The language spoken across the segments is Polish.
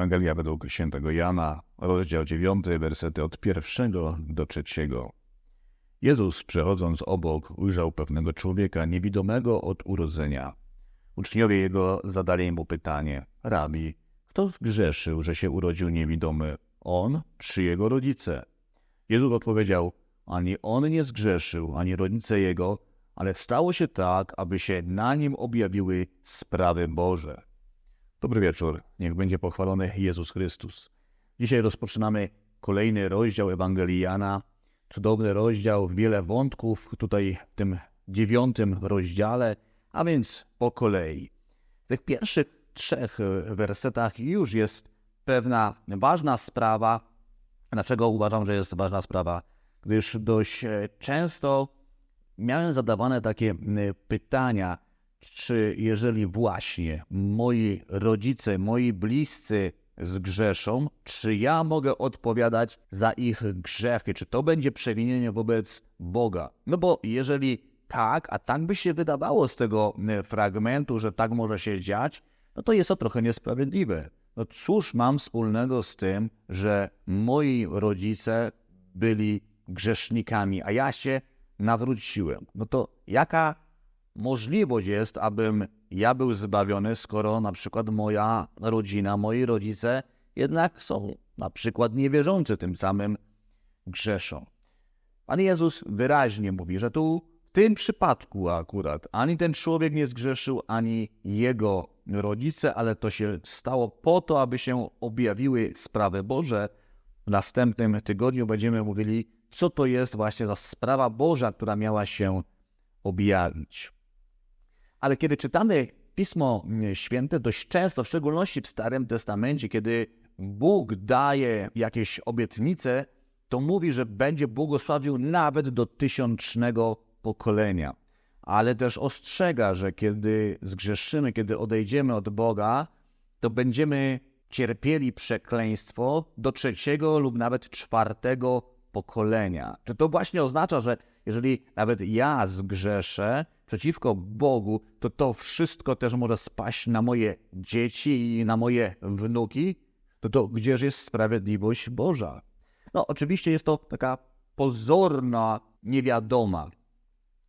Ewangelia według świętego Jana, rozdział 9, wersety od pierwszego do trzeciego. Jezus, przechodząc obok, ujrzał pewnego człowieka niewidomego od urodzenia. Uczniowie jego zadali mu pytanie: Rabi, kto zgrzeszył, że się urodził niewidomy? On czy jego rodzice? Jezus odpowiedział: Ani on nie zgrzeszył, ani rodzice jego, ale stało się tak, aby się na nim objawiły sprawy Boże. Dobry wieczór, niech będzie pochwalony Jezus Chrystus. Dzisiaj rozpoczynamy kolejny rozdział Ewangelii Jana. Cudowny rozdział, wiele wątków tutaj w tym dziewiątym rozdziale, a więc po kolei. W tych pierwszych trzech wersetach już jest pewna ważna sprawa. Dlaczego uważam, że jest ważna sprawa? Gdyż dość często miałem zadawane takie pytania, czy jeżeli właśnie moi rodzice, moi bliscy zgrzeszą, czy ja mogę odpowiadać za ich grzechy? Czy to będzie przewinienie wobec Boga? No bo jeżeli tak, a tak by się wydawało z tego fragmentu, że tak może się dziać, no to jest to trochę niesprawiedliwe. No cóż mam wspólnego z tym, że moi rodzice byli grzesznikami, a ja się nawróciłem? No to jaka możliwość jest, abym ja był zbawiony, skoro na przykład moja rodzina, moi rodzice jednak są na przykład niewierzący, tym samym grzeszą. Pan Jezus wyraźnie mówi, że tu w tym przypadku akurat ani ten człowiek nie zgrzeszył, ani jego rodzice, ale to się stało po to, aby się objawiły sprawy Boże. W następnym tygodniu będziemy mówili, co to jest właśnie za sprawa Boża, która miała się objawić. Ale kiedy czytamy Pismo Święte, dość często, w szczególności w Starym Testamencie, kiedy Bóg daje jakieś obietnice, to mówi, że będzie błogosławił nawet do tysiącznego pokolenia. Ale też ostrzega, że kiedy zgrzeszymy, kiedy odejdziemy od Boga, to będziemy cierpieli przekleństwo do trzeciego lub nawet czwartego pokolenia. Czy to właśnie oznacza, że jeżeli nawet ja zgrzeszę przeciwko Bogu, to to wszystko też może spaść na moje dzieci i na moje wnuki? To to gdzież jest sprawiedliwość Boża? No, oczywiście jest to taka pozorna niewiadoma.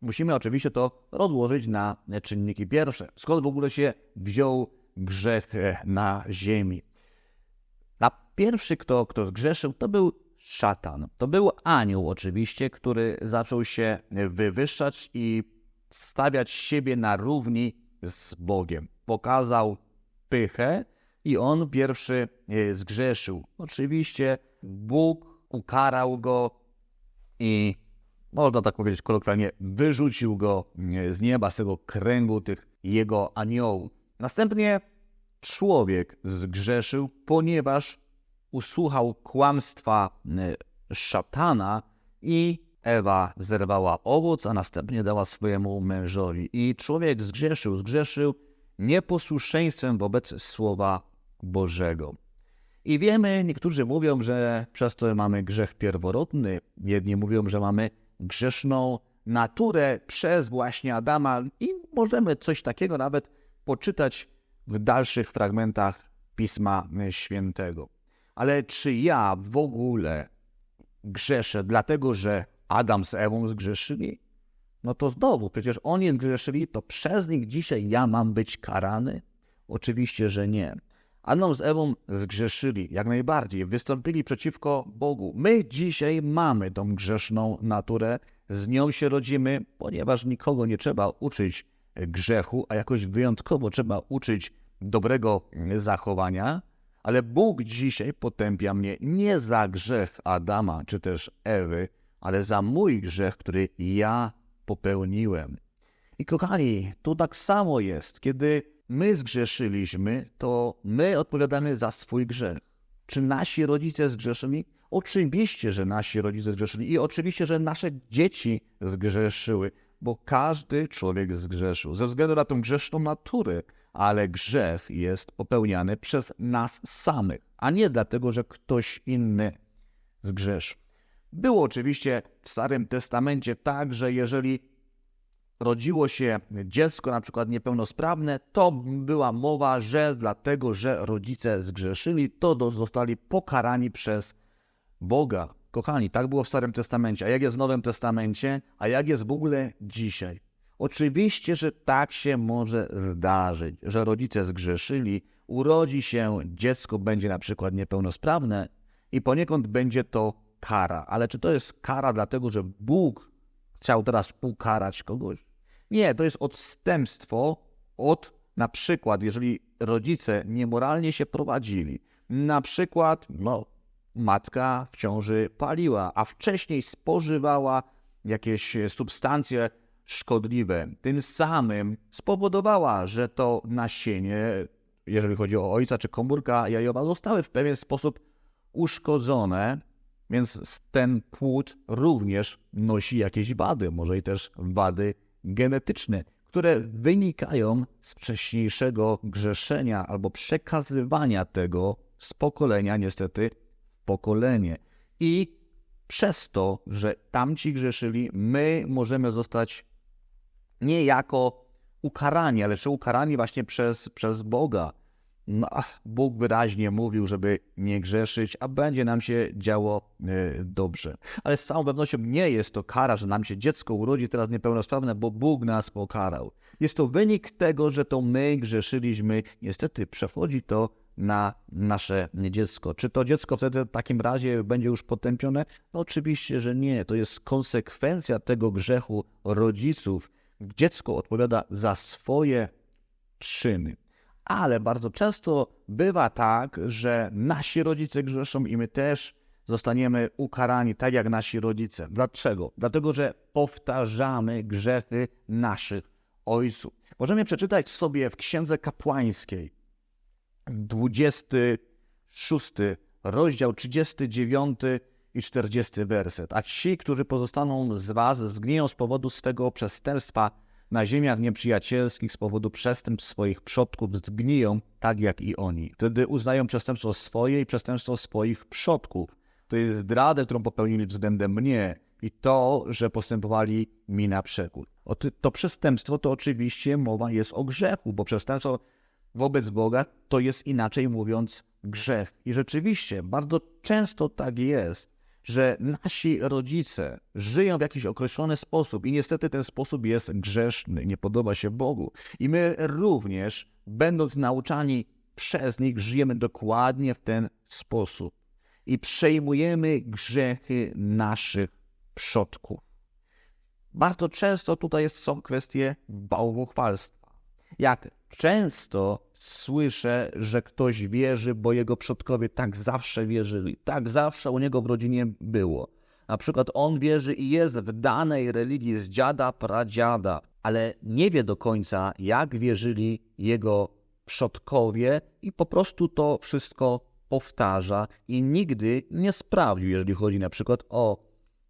Musimy oczywiście to rozłożyć na czynniki pierwsze. Skąd w ogóle się wziął grzech na ziemi? Na pierwszy, kto, kto zgrzeszył, to był szatan. To był anioł oczywiście, który zaczął się wywyższać i stawiać siebie na równi z Bogiem. Pokazał pychę i on pierwszy e, zgrzeszył. Oczywiście Bóg ukarał go i można tak powiedzieć kolokwialnie, wyrzucił go e, z nieba, z tego kręgu tych jego aniołów. Następnie człowiek zgrzeszył, ponieważ usłuchał kłamstwa y, szatana i Ewa zerwała owoc, a następnie dała swojemu mężowi. I człowiek zgrzeszył, zgrzeszył nieposłuszeństwem wobec Słowa Bożego. I wiemy, niektórzy mówią, że przez to mamy grzech pierworodny, jedni mówią, że mamy grzeszną naturę przez właśnie Adama i możemy coś takiego nawet poczytać w dalszych fragmentach Pisma Świętego. Ale czy ja w ogóle grzeszę dlatego, że Adam z Ewą zgrzeszyli? No to znowu, przecież oni zgrzeszyli, to przez nich dzisiaj ja mam być karany? Oczywiście, że nie. Adam z Ewą zgrzeszyli, jak najbardziej, wystąpili przeciwko Bogu. My dzisiaj mamy tą grzeszną naturę, z nią się rodzimy, ponieważ nikogo nie trzeba uczyć grzechu, a jakoś wyjątkowo trzeba uczyć dobrego zachowania. Ale Bóg dzisiaj potępia mnie nie za grzech Adama czy też Ewy, ale za mój grzech, który ja popełniłem. I kochani, tu tak samo jest. Kiedy my zgrzeszyliśmy, to my odpowiadamy za swój grzech. Czy nasi rodzice zgrzeszyli? Oczywiście, że nasi rodzice zgrzeszyli i oczywiście, że nasze dzieci zgrzeszyły, bo każdy człowiek zgrzeszył ze względu na tę grzeszną naturę ale grzech jest popełniany przez nas samych, a nie dlatego, że ktoś inny zgrzeszy. Było oczywiście w Starym Testamencie tak, że jeżeli rodziło się dziecko na przykład niepełnosprawne, to była mowa, że dlatego, że rodzice zgrzeszyli, to zostali pokarani przez Boga. Kochani, tak było w Starym Testamencie. A jak jest w Nowym Testamencie? A jak jest w ogóle dzisiaj? Oczywiście, że tak się może zdarzyć, że rodzice zgrzeszyli, urodzi się, dziecko będzie na przykład niepełnosprawne i poniekąd będzie to kara. Ale czy to jest kara dlatego, że Bóg chciał teraz ukarać kogoś? Nie, to jest odstępstwo od na przykład, jeżeli rodzice niemoralnie się prowadzili, na przykład, no, matka w ciąży paliła, a wcześniej spożywała jakieś substancje szkodliwe. Tym samym spowodowała, że to nasienie, jeżeli chodzi o ojca czy komórka jajowa, zostały w pewien sposób uszkodzone, więc ten płód również nosi jakieś wady, może i też wady genetyczne, które wynikają z wcześniejszego grzeszenia albo przekazywania tego z pokolenia niestety w pokolenie. I przez to, że tamci grzeszyli, my możemy zostać nie jako ukarani, ale czy ukarani właśnie przez, przez Boga. No, Bóg wyraźnie mówił, żeby nie grzeszyć, a będzie nam się działo e, dobrze. Ale z całą pewnością nie jest to kara, że nam się dziecko urodzi teraz niepełnosprawne, bo Bóg nas pokarał. Jest to wynik tego, że to my grzeszyliśmy. Niestety przechodzi to na nasze dziecko. Czy to dziecko wtedy w takim razie będzie już potępione? No oczywiście, że nie. To jest konsekwencja tego grzechu rodziców. Dziecko odpowiada za swoje czyny. Ale bardzo często bywa tak, że nasi rodzice grzeszą i my też zostaniemy ukarani tak jak nasi rodzice. Dlaczego? Dlatego, że powtarzamy grzechy naszych ojców. Możemy przeczytać sobie w Księdze Kapłańskiej 26 rozdział 39 i 40 werset. A ci, którzy pozostaną z was, zgniją z powodu swego przestępstwa na ziemiach nieprzyjacielskich, z powodu przestępstw swoich przodków, zgniją tak jak i oni. Wtedy uznają przestępstwo swoje i przestępstwo swoich przodków. To jest zdradę, którą popełnili względem mnie i to, że postępowali mi na przekór. To przestępstwo to oczywiście mowa jest o grzechu, bo przestępstwo wobec Boga to jest inaczej mówiąc grzech. I rzeczywiście bardzo często tak jest, że nasi rodzice żyją w jakiś określony sposób i niestety ten sposób jest grzeszny, nie podoba się Bogu. I my również, będąc nauczani przez nich, żyjemy dokładnie w ten sposób i przejmujemy grzechy naszych przodków. Bardzo często tutaj są kwestie bałwochwalstwa. Jak często słyszę, że ktoś wierzy, bo jego przodkowie tak zawsze wierzyli, tak zawsze u niego w rodzinie było. Na przykład on wierzy i jest w danej religii z dziada, pradziada, ale nie wie do końca, jak wierzyli jego przodkowie i po prostu to wszystko powtarza i nigdy nie sprawdził, jeżeli chodzi na przykład o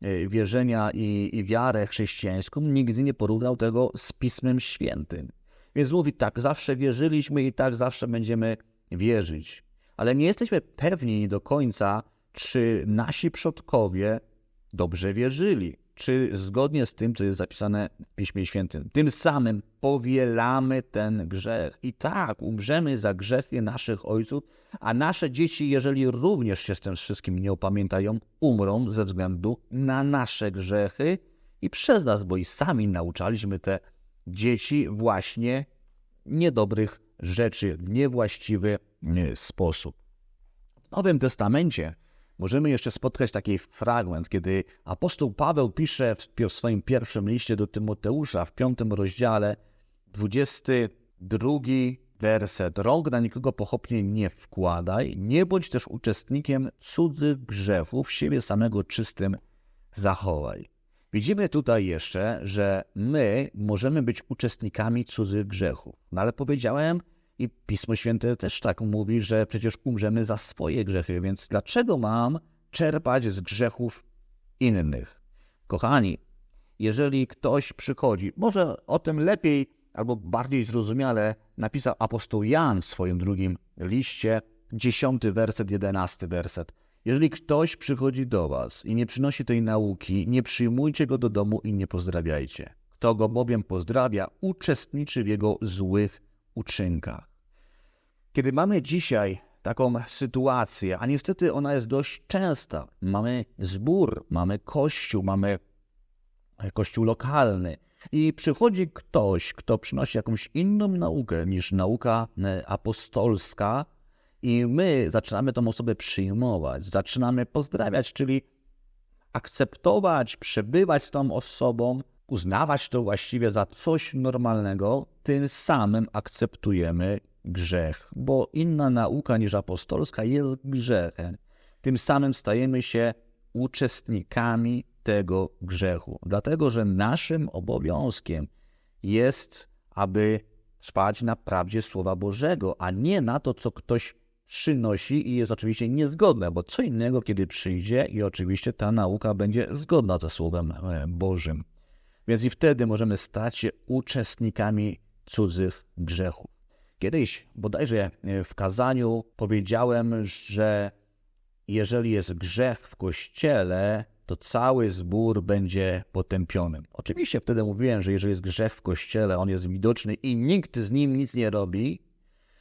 e, wierzenia i, i wiarę chrześcijańską, nigdy nie porównał tego z Pismem Świętym. Więc mówi tak, zawsze wierzyliśmy i tak zawsze będziemy wierzyć. Ale nie jesteśmy pewni do końca, czy nasi przodkowie dobrze wierzyli, czy zgodnie z tym, co jest zapisane w Piśmie Świętym. Tym samym powielamy ten grzech. I tak, umrzemy za grzechy naszych ojców, a nasze dzieci, jeżeli również się z tym wszystkim nie opamiętają, umrą ze względu na nasze grzechy i przez nas, bo i sami nauczaliśmy te dzieci właśnie niedobrych rzeczy w niewłaściwy e, sposób. W Nowym Testamencie możemy jeszcze spotkać taki fragment, kiedy apostoł Paweł pisze w swoim pierwszym liście do Tymoteusza w piątym rozdziale, 22 werset. Rąk na nikogo pochopnie nie wkładaj, nie bądź też uczestnikiem cudzych grzechów, siebie samego czystym zachowaj. Widzimy tutaj jeszcze, że my możemy być uczestnikami cudzych grzechów. No ale powiedziałem, i Pismo Święte też tak mówi, że przecież umrzemy za swoje grzechy, więc dlaczego mam czerpać z grzechów innych? Kochani, jeżeli ktoś przychodzi, może o tym lepiej albo bardziej zrozumiale napisał apostoł Jan w swoim drugim liście, dziesiąty werset, jedenasty werset. Jeżeli ktoś przychodzi do was i nie przynosi tej nauki, nie przyjmujcie go do domu i nie pozdrawiajcie. Kto go bowiem pozdrawia, uczestniczy w jego złych uczynkach. Kiedy mamy dzisiaj taką sytuację, a niestety ona jest dość częsta, mamy zbór, mamy kościół, mamy kościół lokalny, i przychodzi ktoś, kto przynosi jakąś inną naukę niż nauka e, apostolska, i my zaczynamy tą osobę przyjmować, zaczynamy pozdrawiać, czyli akceptować, przebywać z tą osobą, uznawać to właściwie za coś normalnego, tym samym akceptujemy grzech, bo inna nauka niż apostolska jest grzechem. Tym samym stajemy się uczestnikami tego grzechu. Dlatego, że naszym obowiązkiem jest, aby trwać na prawdzie Słowa Bożego, a nie na to, co ktoś przynosi i jest oczywiście niezgodne, bo co innego, kiedy przyjdzie i oczywiście ta nauka będzie zgodna ze Słowem e, Bożym. Więc i wtedy możemy stać się uczestnikami cudzych grzechów. Kiedyś bodajże e, w kazaniu powiedziałem, że jeżeli jest grzech w kościele, to cały zbór będzie potępiony. Oczywiście wtedy mówiłem, że jeżeli jest grzech w kościele, on jest widoczny i nikt z nim nic nie robi,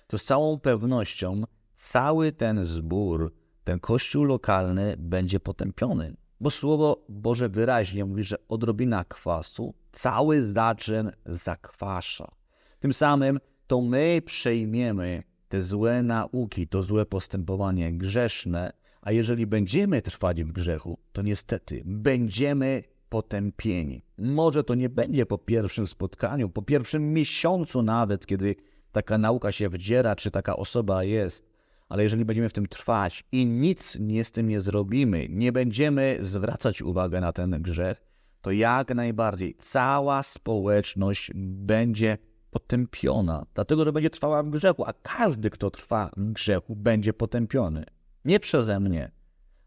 to z całą pewnością cały ten zbór, ten kościół lokalny będzie potępiony. Bo Słowo Boże wyraźnie mówi, że odrobina kwasu cały zaczyn zakwasza. Tym samym to my przejmiemy te złe nauki, to złe postępowanie grzeszne, a jeżeli będziemy trwać w grzechu, to niestety będziemy potępieni. Może to nie będzie po pierwszym spotkaniu, po pierwszym miesiącu nawet, kiedy taka nauka się wdziera, czy taka osoba jest, ale jeżeli będziemy w tym trwać i nic nie z tym nie zrobimy, nie będziemy zwracać uwagi na ten grzech, to jak najbardziej cała społeczność będzie potępiona, dlatego że będzie trwała w grzechu, a każdy, kto trwa w grzechu, będzie potępiony. Nie przeze mnie,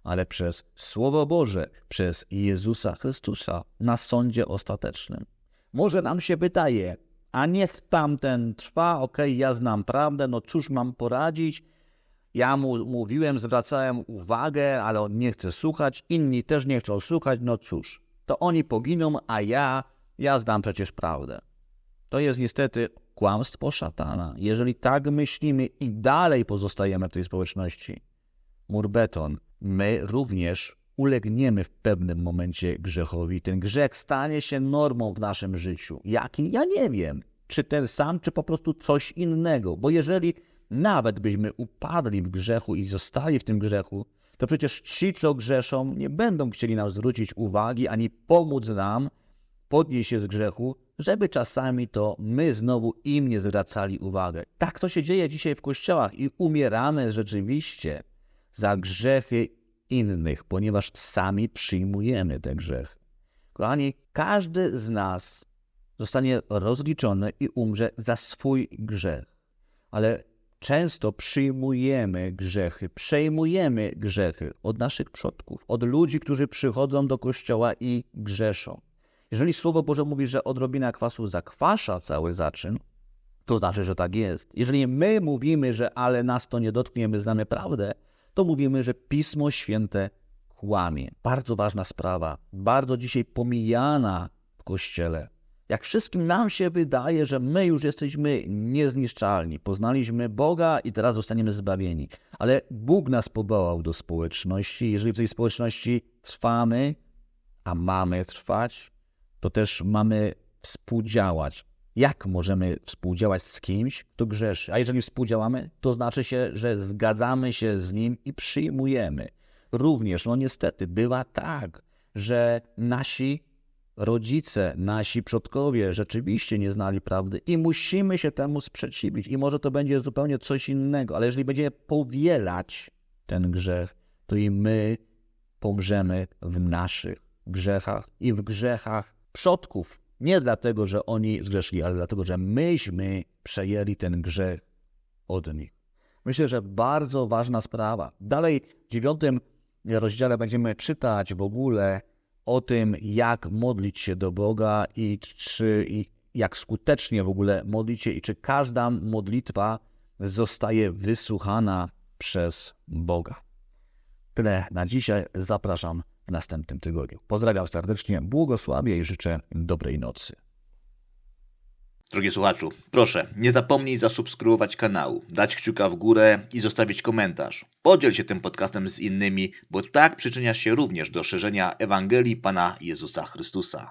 ale przez Słowo Boże, przez Jezusa Chrystusa na sądzie ostatecznym. Może nam się wydaje, a niech tamten trwa, okej, okay, ja znam prawdę, no cóż mam poradzić? Ja mu mówiłem, zwracałem uwagę, ale on nie chce słuchać, inni też nie chcą słuchać, no cóż, to oni poginą, a ja, ja znam przecież prawdę. To jest niestety kłamstwo szatana. Jeżeli tak myślimy i dalej pozostajemy w tej społeczności, mur beton, my również ulegniemy w pewnym momencie grzechowi. Ten grzech stanie się normą w naszym życiu. Jaki? Ja nie wiem. Czy ten sam, czy po prostu coś innego. Bo jeżeli nawet byśmy upadli w grzechu i zostali w tym grzechu, to przecież ci, co grzeszą, nie będą chcieli nam zwrócić uwagi ani pomóc nam podnieść się z grzechu, żeby czasami to my znowu im nie zwracali uwagi. Tak to się dzieje dzisiaj w kościołach i umieramy rzeczywiście za grzechy innych, ponieważ sami przyjmujemy te grzechy. Kochani, każdy z nas zostanie rozliczony i umrze za swój grzech. Ale często przyjmujemy grzechy, przejmujemy grzechy od naszych przodków, od ludzi, którzy przychodzą do kościoła i grzeszą. Jeżeli Słowo Boże mówi, że odrobina kwasu zakwasza cały zaczyn, to znaczy, że tak jest. Jeżeli my mówimy, że ale nas to nie dotknie, my znamy prawdę, to mówimy, że Pismo Święte kłamie. Bardzo ważna sprawa, bardzo dzisiaj pomijana w Kościele. Jak wszystkim nam się wydaje, że my już jesteśmy niezniszczalni, poznaliśmy Boga i teraz zostaniemy zbawieni. Ale Bóg nas powołał do społeczności. Jeżeli w tej społeczności trwamy, a mamy trwać, to też mamy współdziałać. Jak możemy współdziałać z kimś, kto grzeszy? A jeżeli współdziałamy, to znaczy się, że zgadzamy się z nim i przyjmujemy. Również, no niestety, bywa tak, że nasi rodzice, nasi przodkowie rzeczywiście nie znali prawdy i musimy się temu sprzeciwić. I może to będzie zupełnie coś innego, ale jeżeli będziemy powielać ten grzech, to i my pomrzemy w naszych grzechach i w grzechach przodków. Nie dlatego, że oni zgrzeszyli, ale dlatego, że myśmy przejęli ten grzech od nich. Myślę, że bardzo ważna sprawa. Dalej w dziewiątym rozdziale będziemy czytać w ogóle o tym, jak modlić się do Boga i czy i jak skutecznie w ogóle modlić się i czy każda modlitwa zostaje wysłuchana przez Boga. Tyle na dzisiaj. Zapraszam w następnym tygodniu. Pozdrawiam serdecznie, błogosławię i życzę dobrej nocy. Drogi słuchaczu, proszę, nie zapomnij zasubskrybować kanału, dać kciuka w górę i zostawić komentarz. Podziel się tym podcastem z innymi, bo tak przyczyniasz się również do szerzenia Ewangelii Pana Jezusa Chrystusa.